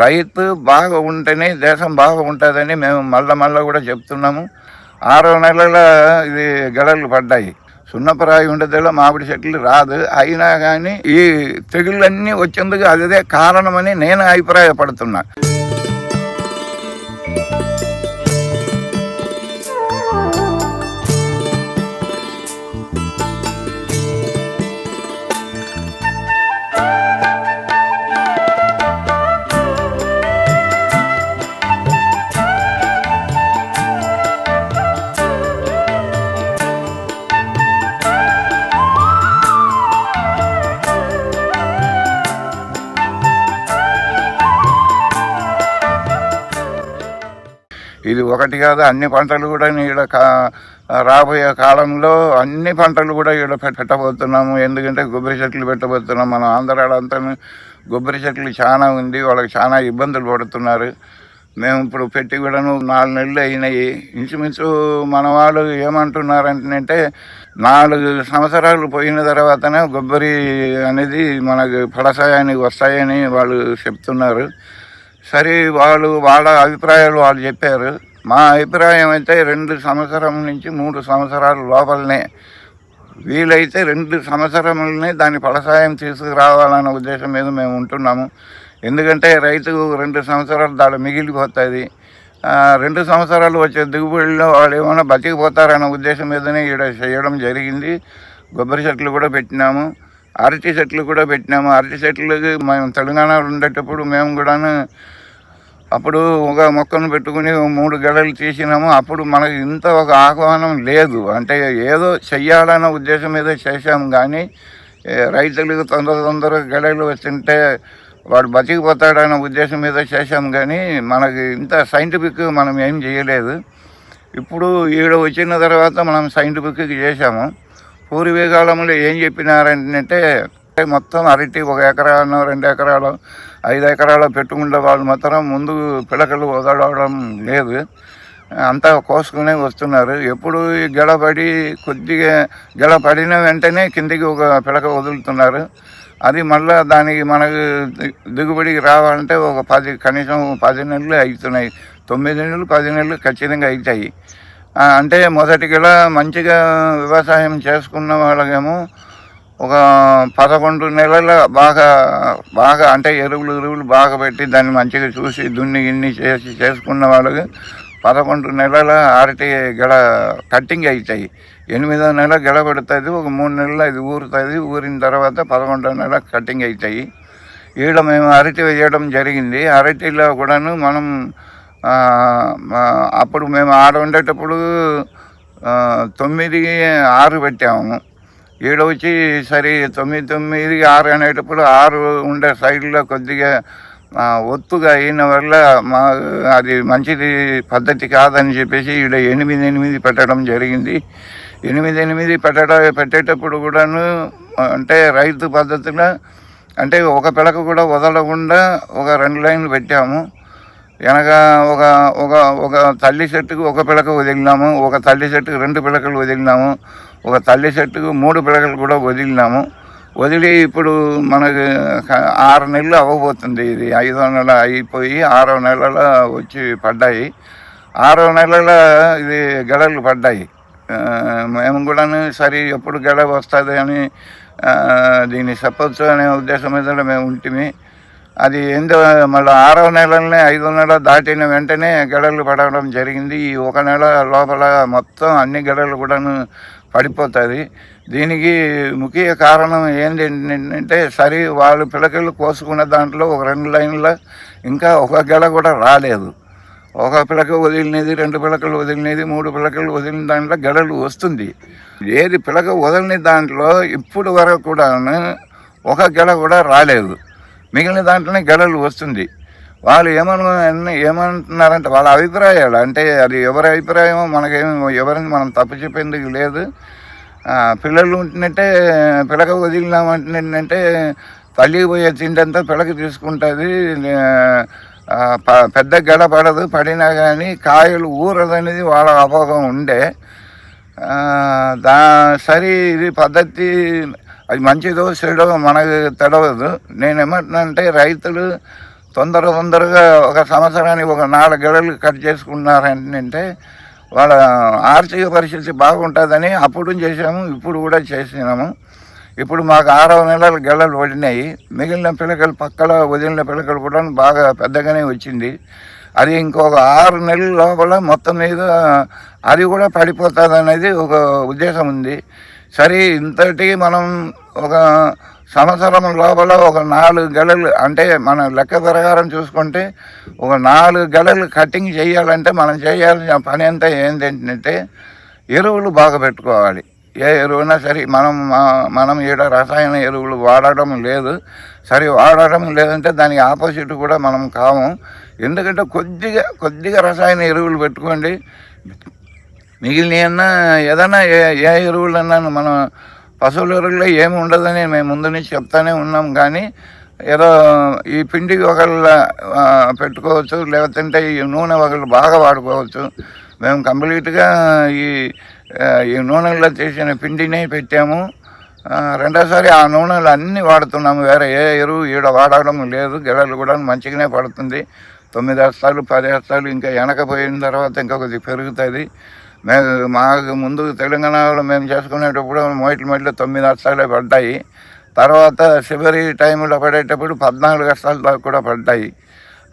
రైతు బాగా ఉంటేనే దేశం బాగా ఉంటుందని మేము మళ్ళా మళ్ళా కూడా చెప్తున్నాము. ఆరో నెలల ఇది గడలు పడ్డాయి. సున్నపరాయి ఉండేదిలో మామిడి చెట్లు రాదు. అయినా కానీ ఈ తెగుళ్ళన్నీ వచ్చేందుకు అదే కారణమని నేను అభిప్రాయపడుతున్నా. ఇది ఒకటి కాదు అన్ని పంటలు కూడా ఈడ కా- రాబోయే కాలంలో అన్ని పంటలు కూడా ఈడ పెట్టబోతున్నాము. ఎందుకంటే కొబ్బరి చెట్లు పెట్టబోతున్నాం. మన ఆంధ్రాలో కొబ్బరి చెట్లు చాలా ఉంది. వాళ్ళకి చాలా ఇబ్బందులు పడుతున్నారు. మేము ఇప్పుడు పెట్టి కూడాను నాలుగు నెలలు అయినాయి. ఇంచుమించు మన వాళ్ళు ఏమంటున్నారంటే నాలుగు సంవత్సరాలు పోయిన తర్వాతనే కొబ్బరి అనేది మనకు ఫలసాయానికి వస్తాయని వాళ్ళు చెప్తున్నారు. సరే వాళ్ళు వాళ్ళ అభిప్రాయాలు వాళ్ళు చెప్పారు. మా అభిప్రాయం అయితే రెండు సంవత్సరం నుంచి మూడు సంవత్సరాల లోపలనే. వీలైతే రెండు సంవత్సరములనే దాని ఫలసాయం తీసుకురావాలన్న ఉద్దేశం మీద మేము ఉంటున్నాము. ఎందుకంటే రైతు రెండు సంవత్సరాలు దాడు మిగిలిపోతుంది. రెండు సంవత్సరాలు వచ్చే దిగుబడిలో వాళ్ళు ఏమైనా బతికిపోతారన్న ఉద్దేశం మీదనే ఇక్కడ చేయడం జరిగింది. కొబ్బరి చెట్లు కూడా పెట్టినాము. అరటి చెట్లు కూడా పెట్టినాము. అరటి చెట్లకి మేము తెలంగాణలో ఉండేటప్పుడు మేము కూడాను అప్పుడు ఒక మొక్కను పెట్టుకుని మూడు గడలు తీసినాము అప్పుడు మనకి ఇంత ఒక ఆహ్వానం లేదు. అంటే ఏదో చెయ్యాలన్న ఉద్దేశం మీద చేశాము కానీ రైతులకు తొందర తొందరగా గడలు వచ్చింటే వాడు బతికిపోతాడన్న ఉద్దేశం మీద చేశాం కానీ మనకి ఇంత సైంటిఫిక్ మనం ఏం చేయలేదు. ఇప్పుడు ఈడ వచ్చిన తర్వాత మనం సైంటిఫిక్ చేశాము. పూర్వీకాలంలో ఏం చెప్పినారంటే మొత్తం అరటి ఒక ఎకరాను రెండు ఎకరాలు ఐదు ఎకరాలు పెట్టుకుంటే వాళ్ళు మాత్రం ముందు పిలకలు వదలడం లేదు. అంతా కోసుకునే వస్తున్నారు. ఎప్పుడు ఈ గెడపడి కొద్దిగా గెడపడిన వెంటనే కిందికి ఒక పిలక వదులుతున్నారు. అది మళ్ళీ దానికి మనకు దిగుబడికి రావాలంటే ఒక పది కనీసం పది నెలలు అవుతున్నాయి. తొమ్మిది నెలలు పది నెలలు ఖచ్చితంగా అవుతాయి. అంటే మొదటిగా మంచిగా వ్యవసాయం చేసుకున్న వాళ్ళకేమో ఒక పదకొండు నెలల బాగా బాగా అంటే ఎరువులు ఎరువులు బాగా పెట్టి దాన్ని మంచిగా చూసి దున్ని గిన్ని చేసి చేసుకున్న వాళ్ళకి పదకొండు నెలల అరటి గెల కట్టింగ్ అవుతాయి ఎనిమిదో నెల గెల పెడుతుంది ఒక మూడు నెలలు అది ఊరుతుంది ఊరిన తర్వాత పదకొండో నెల కట్టింగ్ అవుతాయి ఈడ మేము అరటి వేయడం జరిగింది. అరటిలో కూడాను మనం అప్పుడు మేము ఆడ ఉండేటప్పుడు తొమ్మిది ఆరు పెట్టాము. ఈడ వచ్చి సరే తొమ్మిది తొమ్మిది ఆరు అనేటప్పుడు ఆరు ఉండే సైడ్లో కొద్దిగా ఒత్తుగా అయిన వల్ల మా అది మంచిది పద్ధతి కాదని చెప్పేసి ఈడ ఎనిమిది ఎనిమిది పెట్టడం జరిగింది. ఎనిమిది ఎనిమిది పెట్టడం పెట్టేటప్పుడు కూడాను అంటే రైతు పద్ధతిలో అంటే ఒక పిలక కూడా వదలకుండా ఒక రెండు లైన్లు పెట్టాము. వెనక ఒక ఒక ఒక తల్లి చెట్టుకు ఒక పిలక వదిలినాము ఒక తల్లి చెట్టుకు రెండు పిలకలు వదిలినాము. ఒక తల్లి చెట్టుకు మూడు పిలకలు కూడా వదిలినాము. వదిలి ఇప్పుడు మనకు ఆరు నెలలు అవ్వబోతుంది ఇది. ఐదో నెల అయిపోయి ఆరో నెలల వచ్చి పడ్డాయి. ఆరో నెలల ఇది గడలు పడ్డాయి. మేము కూడాను సరే ఎప్పుడు గడ వస్తుంది అని దీన్ని చెప్పచ్చు అనే ఉద్దేశం మీద మేము ఉంటిమి. అది ఏందో మళ్ళీ ఆరవ నెలలనే ఐదో నెల దాటిన వెంటనే గడలు పడడం జరిగింది. ఈ ఒక నెల లోపల మొత్తం అన్ని గడలు కూడాను పడిపోతుంది. దీనికి ముఖ్య కారణం ఏంటి అంటే సరే వాళ్ళు పిలకలు కోసుకున్న దాంట్లో ఒక రెండు లైన్ల ఇంకా ఒక గెల కూడా రాలేదు. ఒక పిలక వదిలినది రెండు పిలకలు వదిలినది మూడు పిలకలు వదిలిన దాంట్లో గెడలు వస్తుంది. ఏది పిలక వదిలిన దాంట్లో ఇప్పుడు వరకు కూడా ఒక గెల కూడా రాలేదు. మిగిలిన దాంట్లోనే గెడలు వస్తుంది. వాళ్ళు ఏమను ఏమంటున్నారంటే వాళ్ళ అభిప్రాయాలు. అంటే అది ఎవరి అభిప్రాయమో మనకేమి ఎవరిని మనం తప్పు చెప్పేందుకు లేదు. పిల్లలు ఉంటున్నట్టే పిలక వదిలినామంటే తల్లికి పోయే తిండంతా పిలక తీసుకుంటుంది. పెద్ద గడ పడదు పడినా కానీ కాయలు ఊరదనేది వాళ్ళ అపోహం ఉండే. దా సరే ఇది పద్ధతి అది మంచిదో చెడో మనకు తెలవదు. నేను ఏమంటున్నానంటే రైతులు తొందర తొందరగా ఒక సంవత్సరానికి ఒక నాలుగు గడలు కట్ చేసుకున్నారంటే వాళ్ళ ఆర్థిక పరిస్థితి బాగుంటుందని అప్పుడు చేసాము ఇప్పుడు కూడా చేసినాము. ఇప్పుడు మాకు ఆరవ నెలలు గెలలు పడినాయి. మిగిలిన పిల్లకలు పక్కల వదిలిన పిల్లకలు కూడా బాగా పెద్దగానే వచ్చింది. అది ఇంకొక ఆరు నెలల లోపల మొత్తం మీద అది కూడా పడిపోతుంది అనేది ఒక ఉద్దేశం ఉంది. సరే ఇంతటి మనం ఒక సంవత్సరం లోపల ఒక నాలుగు గెలలు అంటే మన లెక్క ప్రకారం చూసుకుంటే ఒక నాలుగు గెలలు కటింగ్ చేయాలంటే మనం చేయాల్సిన పని అంతా ఏంటంటే ఎరువులు బాగా పెట్టుకోవాలి. ఏ ఎరువునా సరే మనం మనం ఈడ రసాయన ఎరువులు వాడడం లేదు. సరే వాడడం లేదంటే దానికి ఆపోజిట్ కూడా మనం కాము. ఎందుకంటే కొద్దిగా కొద్దిగా రసాయన ఎరువులు పెట్టుకోండి. మిగిలిన ఏదైనా ఏ ఏ ఎరువులన్నా మనం పశువుల ఎరువుల్లో ఏమి ఉండదని మేము ముందు నుంచి చెప్తానే ఉన్నాం కానీ ఏదో ఈ పిండి ఒకళ్ళ పెట్టుకోవచ్చు లేకపోతే ఈ నూనె ఒకళ్ళు బాగా వాడుకోవచ్చు. మేము కంప్లీట్గా ఈ ఈ నూనెలో చేసిన పిండినే పెట్టాము. రెండోసారి ఆ నూనెలు అన్నీ వాడుతున్నాము. వేరే ఏ ఎరువు ఈడ వాడడం లేదు గిడలు కూడా మంచిగానే పడుతుంది. తొమ్మిది హస్తాలు పది హస్తాలు ఇంకా వెనకపోయిన తర్వాత ఇంకొకటి పెరుగుతుంది. మేము మాకు ముందు తెలంగాణలో మేము చేసుకునేటప్పుడు మొయిట్ల మొయిట్లు తొమ్మిది హస్తాలే పడ్డాయి. తర్వాత చివరి టైంలో పడేటప్పుడు పద్నాలుగు హస్తాల దాకా కూడా పడ్డాయి.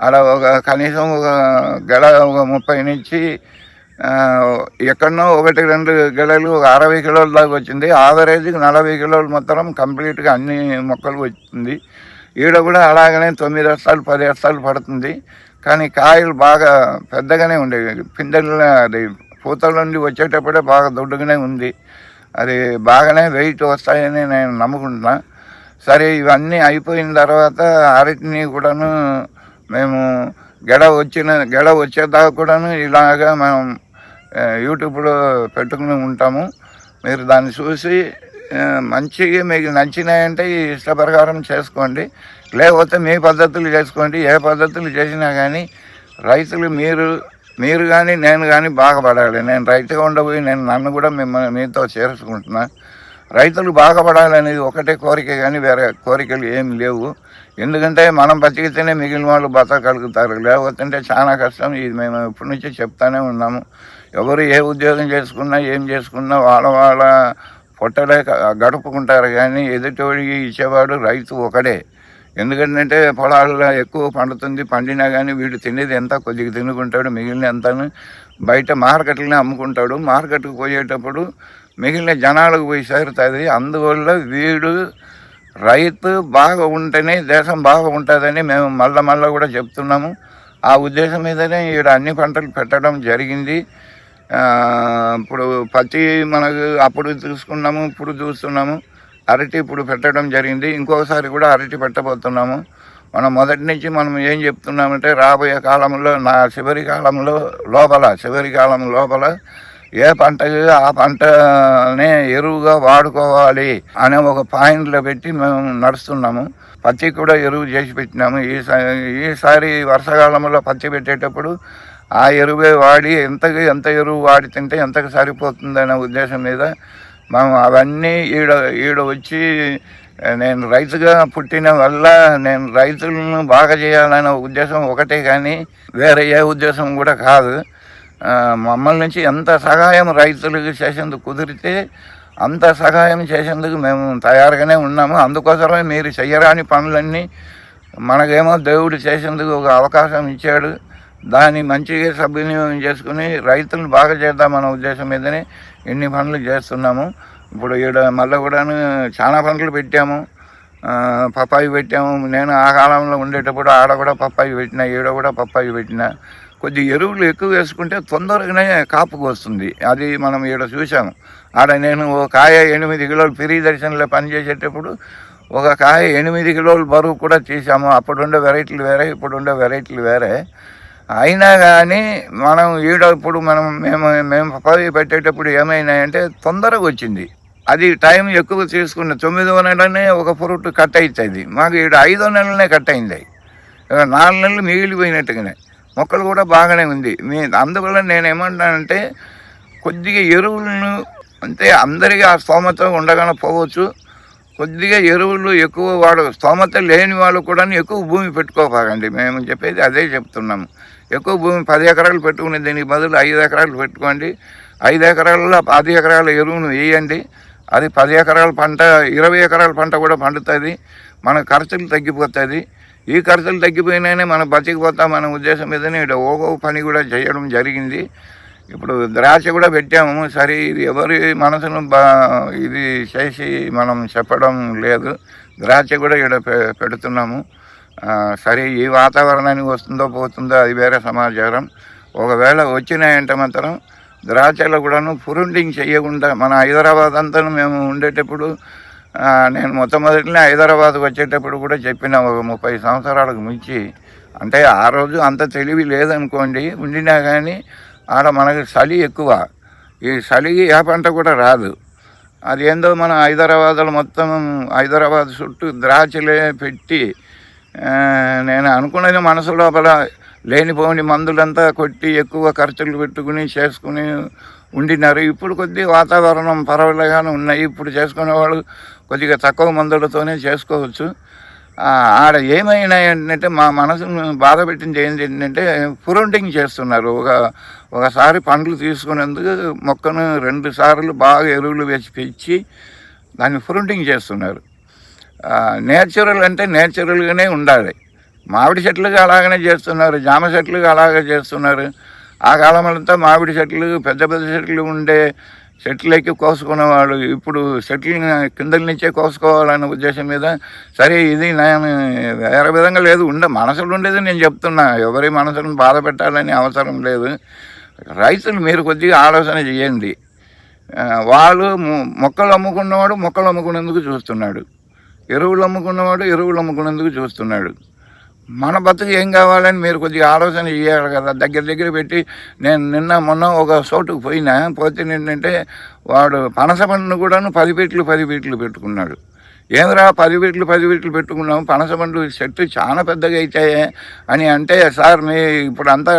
అలా ఒక కనీసం ఒక గెల ఒక ముప్పై నుంచి ఎక్కడనో ఒకటి రెండు గెలలు ఒక అరవై కిలోల దాకా వచ్చింది. ఆవరేజ్కి నలభై కిలోలు మొత్తం కంప్లీట్గా అన్ని మొక్కలు వచ్చింది. ఈడ కూడా అలాగనే తొమ్మిది హస్తాలు పది హస్తాలు పడుతుంది. కానీ కాయలు బాగా పెద్దగానే ఉండేవి. పిందెలు అది పూతల నుండి వచ్చేటప్పుడే బాగా దొడ్డుగానే ఉంది. అది బాగానే వెయిట్ వస్తాయని నేను నమ్ముకుంటున్నా. సరే ఇవన్నీ అయిపోయిన తర్వాత అరటిని కూడాను మేము గెడ వచ్చిన గెడ వచ్చేదాకా కూడాను ఇలాగా మనం యూట్యూబ్లో పెట్టుకుని ఉంటాము. మీరు దాన్ని చూసి మంచిగా మీకు నచ్చినాయంటే ఈ ఇష్ట ప్రకారం చేసుకోండి. లేకపోతే మీ పద్ధతులు చేసుకోండి. ఏ పద్ధతులు చేసినా కానీ రైతులు మీరు మీరు కానీ నేను కానీ బాగుపడాలి నేను రైతుగా ఉండబోయి నేను నన్ను కూడా మిమ్మల్ని మీతో చేర్చుకుంటున్నా. రైతులు బాగుపడాలనేది ఒకటే కోరిక కానీ వేరే కోరికలు ఏమి లేవు. ఎందుకంటే మనం బతికితేనే మిగిలిన వాళ్ళు బతకగలుగుతారు. లేకపోతే చాలా కష్టం. ఇది మేము ఇప్పటి నుంచి చెప్తానే ఉన్నాము. ఎవరు ఏ ఉద్యోగం చేసుకున్నా ఏం చేసుకున్నా వాళ్ళ వాళ్ళ పొట్టలే గడుపుకుంటారు కానీ ఎదుటివాడికి ఇచ్చేవాడు రైతు ఒకడే. ఎందుకంటే పొలాల్లో ఎక్కువ పండుతుంది పండినా కానీ వీడు తినేది ఎంత కొద్దిగా తినుకుంటాడు మిగిలిన ఎంతను బయట మార్కెట్లనే అమ్ముకుంటాడు. మార్కెట్కి పోయేటప్పుడు మిగిలిన జనాలకు పోయి చేరుతుంది. అందువల్ల వీడు రైతు బాగా ఉంటేనే దేశం బాగా ఉంటుందని మేము మళ్ళా మళ్ళా కూడా చెప్తున్నాము. ఆ ఉద్దేశం మీదనే ఈడ అన్ని పంటలు పెట్టడం జరిగింది. ఇప్పుడు పత్తి మనకు అప్పుడు చూసుకున్నాము ఇప్పుడు చూస్తున్నాము. అరటి ఇప్పుడు పెట్టడం జరిగింది. ఇంకొకసారి కూడా అరటి పెట్టబోతున్నాము. మనం మొదటి నుంచి మనం ఏం చెప్తున్నామంటే రాబోయే కాలంలో నా చివరి కాలంలో లోపల చివరి కాలం లోపల ఏ పంటకి ఆ పంటనే ఎరువుగా వాడుకోవాలి అనే ఒక పాయింట్లో పెట్టి మేము నడుస్తున్నాము. పత్తి కూడా ఎరువు చేసి పెట్టినాము. ఈసారి ఈసారి వర్షాకాలంలో పత్తి పెట్టేటప్పుడు ఆ ఎరువే వాడి ఎంతకి ఎంత ఎరువు వాడి తింటే ఎంతకు సరిపోతుందనే ఉద్దేశం మీద మనం అవన్నీ ఈడ ఈడ వచ్చి నేను రైతుగా పుట్టిన వల్ల నేను రైతులను బాగా చేయాలనే ఉద్దేశం ఒకటే కానీ వేరే ఏ ఉద్దేశం కూడా కాదు. ఆ, మమ్మల్ని నుంచి ఎంత సహాయం రైతులకు చేసేందుకు కుదిరితే అంత సహాయం చేసేందుకు మేము తయారుగానే ఉన్నాము. అందుకోసమే మీరు చెయ్యరాని పనులన్నీ మనకేమో దేవుడు చేసేందుకు ఒక అవకాశం ఇచ్చాడు. దాన్ని మంచిగా సద్వినియోగం చేసుకుని రైతులను బాగా చేద్దామన్న ఉద్దేశం మీదనే ఎన్ని పనులు చేస్తున్నాము. ఇప్పుడు ఈడ మళ్ళీ కూడాను చాలా పనులు పెట్టాము. పప్పాయి పెట్టాము. నేను ఆ కాలంలో ఉండేటప్పుడు ఆడ కూడా పప్పాయి పెట్టిన ఈడ కూడా పప్పాయి పెట్టిన. కొద్ది ఎరువులు ఎక్కువ వేసుకుంటే తొందరగానే కాపుకు వస్తుంది అది మనం ఈడ చూసాము ఆడ నేను ఒక కాయ ఎనిమిది కిలోలు పెరిగి దర్శనంలో పనిచేసేటప్పుడు ఒక కాయ ఎనిమిది కిలోలు బరువు కూడా తీసాము అప్పుడు ఉండే వెరైటీలు వేరే ఇప్పుడు ఉండే వెరైటీలు వేరే. అయినా కానీ మనం ఈడప్పుడు మనం మేము మేము పదవి పెట్టేటప్పుడు ఏమైనాయంటే తొందరగా వచ్చింది. అది టైం ఎక్కువ తీసుకున్న తొమ్మిదో నెలనే ఒక ఫ్రూట్ కట్ అవుతుంది మాకు ఈడ ఐదో నెలలనే కట్ అయింది. నాలుగు నెలలు మిగిలిపోయినట్టుగానే. మొక్కలు కూడా బాగానే ఉంది. మీ అందువల్ల నేను ఏమంటానంటే కొద్దిగా ఎరువులను అంటే అందరికీ ఆ స్తోమత ఉండగానే పోవచ్చు కొద్దిగా ఎరువులు ఎక్కువ వాడు స్తోమత లేని వాళ్ళు కూడా ఎక్కువ భూమి పెట్టుకోపాకండి మేము చెప్పేది అదే చెప్తున్నాము. ఎక్కువ భూమి పది ఎకరాలు పెట్టుకునే దీనికి బదులు ఐదు ఎకరాలు పెట్టుకోండి. ఐదు ఎకరాలలో పది ఎకరాల ఎరువును వేయండి. అది పది ఎకరాల పంట ఇరవై ఎకరాల పంట కూడా పండుతుంది. మన ఖర్చులు తగ్గిపోతుంది. ఈ ఖర్చులు తగ్గిపోయినానే మనం బతికిపోతాం అనే ఉద్దేశం మీదనే ఇక్కడ ఓగో పని కూడా చేయడం జరిగింది. ఇప్పుడు ద్రాక్ష కూడా పెట్టాము. సరే ఇది ఎవరి మనసును బా ఇది చేసి మనం చెప్పడం లేదు. ద్రాక్ష కూడా ఇక్కడ పె- పెడుతున్నాము. సరే ఈ వాతావరణానికి వస్తుందో పోతుందో అది వేరే సమాచారం. ఒకవేళ వచ్చినాయంటే మాత్రం ద్రాక్షలో కూడాను ఫురుండింగ్ చేయకుండా మన హైదరాబాద్ అంతా మేము ఉండేటప్పుడు నేను మొట్టమొదటినే హైదరాబాద్ వచ్చేటప్పుడు కూడా చెప్పిన ఒక ముప్పై సంవత్సరాలకు మించి అంటే ఆ రోజు అంత తెలివి లేదనుకోండి ఉండినా కానీ ఆడ మనకి చలి ఎక్కువ. ఈ చలికి ఏ పంట కూడా రాదు. అదేందో మన హైదరాబాద్లో మొత్తం హైదరాబాద్ చుట్టూ ద్రాక్షలే పెట్టి నేను అనుకున్నది మనసు లోపల లేనిపోని మందులంతా కొట్టి ఎక్కువ ఖర్చులు పెట్టుకుని చేసుకుని ఉండినారు. ఇప్పుడు కొద్ది వాతావరణం పర్వాలేగానే ఉన్నాయి. ఇప్పుడు చేసుకునే వాళ్ళు కొద్దిగా తక్కువ మందులతోనే చేసుకోవచ్చు. ఆడ ఏమైనా ఏంటంటే మా మనసును బాధ పెట్టింది ఏంటి ఏంటంటే ఫురంటింగ్ చేస్తున్నారు. ఒక ఒకసారి పండ్లు తీసుకునేందుకు మొక్కను రెండు సార్లు బాగా ఎరువులు వేసి పెంచి దాన్ని ఫురంటింగ్ చేస్తున్నారు. నేచురల్ అంటే నేచురల్గానే ఉండాలి. మామిడి చెట్లుగా అలాగనే చేస్తున్నారు జామ చెట్లుగా అలాగే చేస్తున్నారు. ఆ కాలం అంతా మామిడి చెట్లు పెద్ద పెద్ద చెట్లు ఉండే చెట్లకి కోసుకునేవాళ్ళు ఇప్పుడు చెట్లు కిందల నుంచే కోసుకోవాలనే ఉద్దేశం మీద సరే ఇది నేను వేరే విధంగా లేదు. ఉండే మనసులో ఉండేది నేను చెప్తున్నా. ఎవరి మనసులను బాధ పెట్టాలని అవసరం లేదు. రైతులు మీరు కొద్దిగా ఆలోచన చేయండి. వాళ్ళు మొక్కలు అమ్ముకున్నవాడు మొక్కలు అమ్ముకునేందుకు చూస్తున్నాడు. ఎరువులు అమ్ముకున్నవాడు ఎరువులు అమ్ముకునేందుకు చూస్తున్నాడు. మన బతుకు ఏం కావాలని మీరు కొద్దిగా ఆలోచన చేయాలి కదా. దగ్గర దగ్గర పెట్టి నేను నిన్న మొన్న ఒక చోటుకు పోయినా పోతే ఏంటంటే వాడు పనస పండును కూడాను పది పెట్లు పది పెట్లు పెట్టుకున్నాడు. ఏమిరా పది పెట్లు పది పెట్లు పెట్టుకున్నాము? పనస పండు చెట్టు చాలా పెద్దగా అవుతాయే అని అంటే సార్ మీ ఇప్పుడు అంతా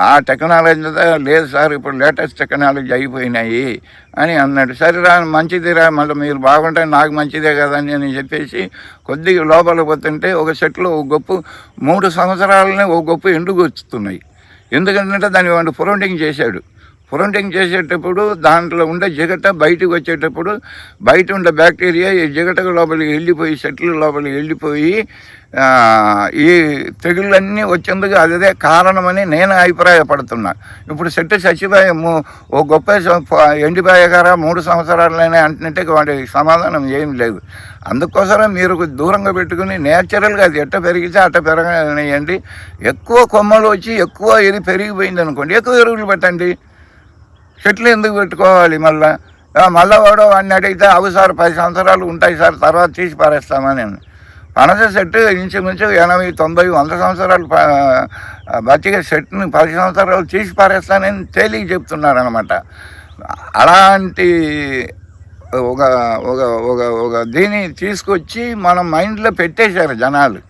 ఆ, టెక్నాలజీ లేదు సార్ ఇప్పుడు లేటెస్ట్ టెక్నాలజీ అయిపోయినాయి అని అన్నాడు. సరే రా మంచిదిరా మళ్ళీ మీరు బాగుంటే నాకు మంచిదే కదా అని చెప్పేసి కొద్దిగా లోపల పోతుంటే ఒక చెట్లు ఒక గొప్పు మూడు సంవత్సరాలనే ఒక గొప్ప ఎండుకు ఎందుకంటే దాన్ని వాడు ఫురంటింగ్ చేశాడు. ఫ్రంటింగ్ చేసేటప్పుడు దాంట్లో ఉండే జిగట బయటకు వచ్చేటప్పుడు బయట ఉండే బ్యాక్టీరియా ఈ జిగట లోపలికి వెళ్ళిపోయి సెట్ల లోపలికి వెళ్ళిపోయి ఈ తెగుళ్ళన్నీ వచ్చేందుకు అదే కారణమని నేను అభిప్రాయపడుతున్నా. ఇప్పుడు సెట్టు సచివాయము ఓ గొప్ప స- ఎండిపోయే గారా మూడు సంవత్సరాలనే అంటున్నట్టే వాడి సమాధానం ఏం లేదు. అందుకోసమే మీరు దూరంగా పెట్టుకుని నేచురల్గా అది ఎట్ట పెరిగితే అట్ట పెరగనియండి. ఎక్కువ కొమ్మలు వచ్చి ఎక్కువ ఇది పెరిగిపోయింది అనుకోండి ఎక్కువ ఎరువులు పెట్టండి. చెట్లు ఎందుకు పెట్టుకోవాలి మళ్ళా? మళ్ళీ మళ్ళా వాడు వాడిని అడిగితే అవి సార్ పది సంవత్సరాలు ఉంటాయి సార్ తర్వాత తీసి పారేస్తామని అని. పనస చెట్టు ఇంచుమించు ఎనభై తొంభై వంద సంవత్సరాలు బతికే చెట్టుని పది సంవత్సరాలు తీసి పారేస్తానని తేలిక చెప్తున్నారనమాట అలాంటి ఒక ఒక ఒక ఒక దీన్ని తీసుకొచ్చి మన మైండ్లో పెట్టేశారు జనాలు.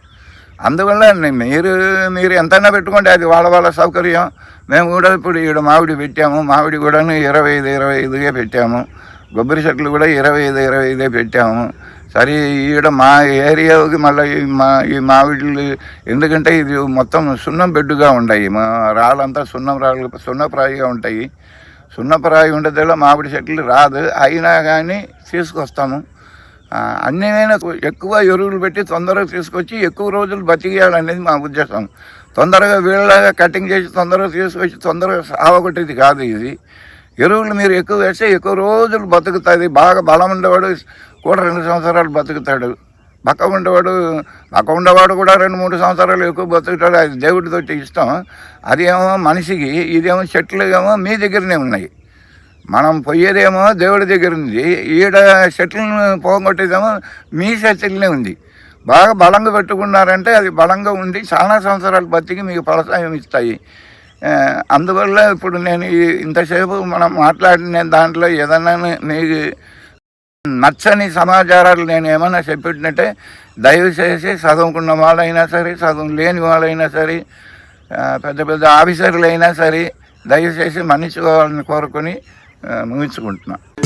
అందువల్ల మీరు మీరు ఎంతైనా పెట్టుకోండి అది వాళ్ళ వాళ్ళ సౌకర్యం. మేము కూడా ఇప్పుడు ఈడ మామిడి పెట్టాము. మామిడి కూడా ఇరవై ఐదు ఇరవై ఐదుగా పెట్టాము. కొబ్బరి చెట్లు కూడా ఇరవై ఐదు ఇరవై ఐదే పెట్టాము. సరే ఈడ మా ఏరియాకి మళ్ళీ ఈ మా ఈ మామిడిలు ఎందుకంటే ఇది మొత్తం సున్నం బెడ్డుగా ఉంటాయి. మా రాళ్ళంతా సున్నం రాళ్ళు సున్నప్రాయిగా ఉంటాయి. సున్నప్రాయి ఉండేదిలో మామిడి చెట్లు రాదు. అయినా కానీ తీసుకొస్తాము. అన్నినైనా ఎక్కువ ఎరువులు పెట్టి తొందరగా తీసుకొచ్చి ఎక్కువ రోజులు బతికేయాలనేది మా ఉద్దేశం. తొందరగా వీళ్ళలాగా కటింగ్ చేసి తొందరగా తీసుకొచ్చి తొందరగా సావగొట్టేది కాదు ఇది. ఎరువులు మీరు ఎక్కువ వేస్తే ఎక్కువ రోజులు బతుకుతుంది. బాగా బలం ఉండేవాడు కూడా రెండు సంవత్సరాలు బతుకుతాడు. బక్క ఉండేవాడు బక్క ఉండేవాడు కూడా రెండు మూడు సంవత్సరాలు ఎక్కువ బతుకుతాడు. అది దేవుడితో ఇష్టం. అదేమో మనిషికి ఇదేమో చెట్లు ఏమో మీ దగ్గరనే ఉన్నాయి. మనం పోయేదేమో దేవుడి దగ్గర ఉంది. ఈడ చెట్లను పోగొట్టేదేమో మీ చెట్లనే ఉంది. బాగా బలంగా పెట్టుకున్నారంటే అది బలంగా ఉండి చాలా సంవత్సరాలు బతికి మీకు ఫలసాయం ఇస్తాయి. అందువల్ల ఇప్పుడు నేను ఇంతసేపు మనం మాట్లాడిన దాంట్లో ఏదన్నా మీకు నచ్చని సమాచారాలు నేను ఏమైనా చెప్పినట్టే దయచేసి చదువుకున్న వాళ్ళైనా సరే చదువు లేని వాళ్ళైనా సరే పెద్ద పెద్ద ఆఫీసర్లు అయినా సరే దయచేసి మన్నించుకోవాలని కోరుకొని ఆ,